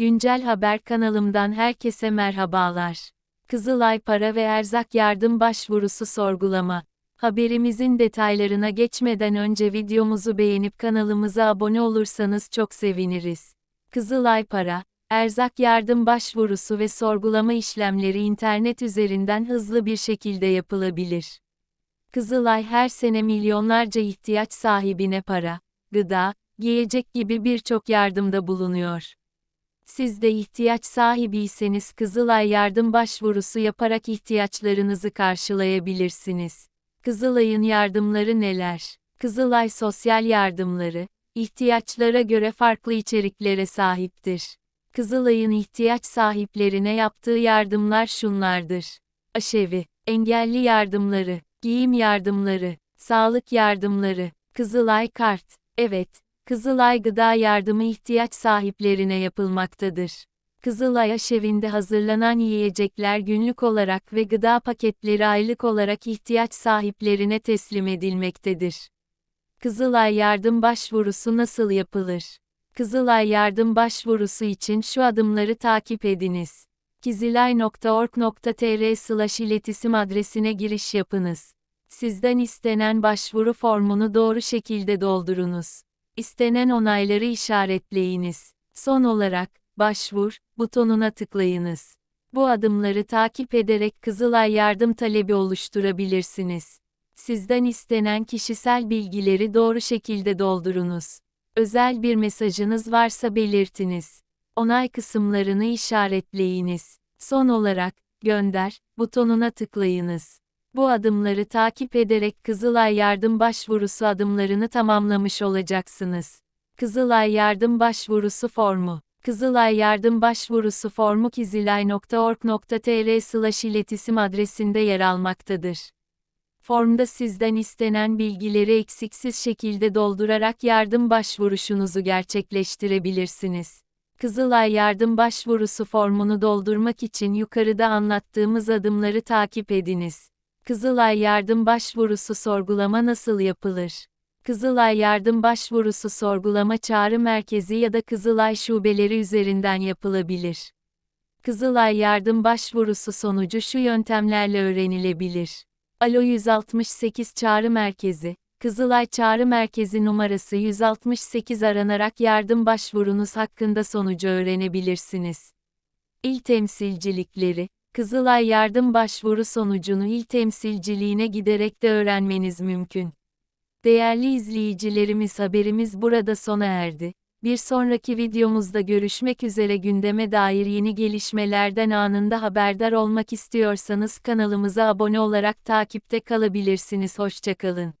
Güncel Haber kanalımdan herkese merhabalar. Kızılay Para ve Erzak Yardım Başvurusu sorgulama. Haberimizin detaylarına geçmeden önce videomuzu beğenip kanalımıza abone olursanız çok seviniriz. Kızılay Para, Erzak Yardım Başvurusu ve sorgulama işlemleri internet üzerinden hızlı bir şekilde yapılabilir. Kızılay her sene milyonlarca ihtiyaç sahibine para, gıda, giyecek gibi birçok yardımda bulunuyor. Siz de ihtiyaç sahibiyseniz Kızılay yardım başvurusu yaparak ihtiyaçlarınızı karşılayabilirsiniz. Kızılay'ın yardımları neler? Kızılay sosyal yardımları, ihtiyaçlara göre farklı içeriklere sahiptir. Kızılay'ın ihtiyaç sahiplerine yaptığı yardımlar şunlardır. Aşevi, engelli yardımları, giyim yardımları, sağlık yardımları, Kızılay kart, evet, Kızılay gıda yardımı ihtiyaç sahiplerine yapılmaktadır. Kızılay aşevinde hazırlanan yiyecekler günlük olarak ve gıda paketleri aylık olarak ihtiyaç sahiplerine teslim edilmektedir. Kızılay yardım başvurusu nasıl yapılır? Kızılay yardım başvurusu için şu adımları takip ediniz. kizilay.org.tr slash iletişim adresine giriş yapınız. Sizden istenen başvuru formunu doğru şekilde doldurunuz. İstenen onayları işaretleyiniz. Son olarak, başvur butonuna tıklayınız. Bu adımları takip ederek Kızılay yardım talebi oluşturabilirsiniz. Sizden istenen kişisel bilgileri doğru şekilde doldurunuz. Özel bir mesajınız varsa belirtiniz. Onay kısımlarını işaretleyiniz. Son olarak, gönder butonuna tıklayınız. Bu adımları takip ederek Kızılay Yardım Başvurusu adımlarını tamamlamış olacaksınız. Kızılay Yardım Başvurusu formu Kızılay Yardım Başvurusu formu kizilay.org.tr slash iletişim adresinde yer almaktadır. Formda sizden istenen bilgileri eksiksiz şekilde doldurarak yardım başvuruşunuzu gerçekleştirebilirsiniz. Kızılay Yardım Başvurusu formunu doldurmak için yukarıda anlattığımız adımları takip ediniz. Kızılay Yardım Başvurusu sorgulama nasıl yapılır? Kızılay Yardım Başvurusu sorgulama çağrı merkezi ya da Kızılay şubeleri üzerinden yapılabilir. Kızılay Yardım Başvurusu sonucu şu yöntemlerle öğrenilebilir. Alo 168 Çağrı Merkezi, Kızılay Çağrı Merkezi numarası 168 aranarak yardım başvurunuz hakkında sonucu öğrenebilirsiniz. İl temsilcilikleri, Kızılay yardım başvuru sonucunu il temsilciliğine giderek de öğrenmeniz mümkün. Değerli izleyicilerimiz haberimiz burada sona erdi. Bir sonraki videomuzda görüşmek üzere gündeme dair yeni gelişmelerden anında haberdar olmak istiyorsanız kanalımıza abone olarak takipte kalabilirsiniz. Hoşçakalın.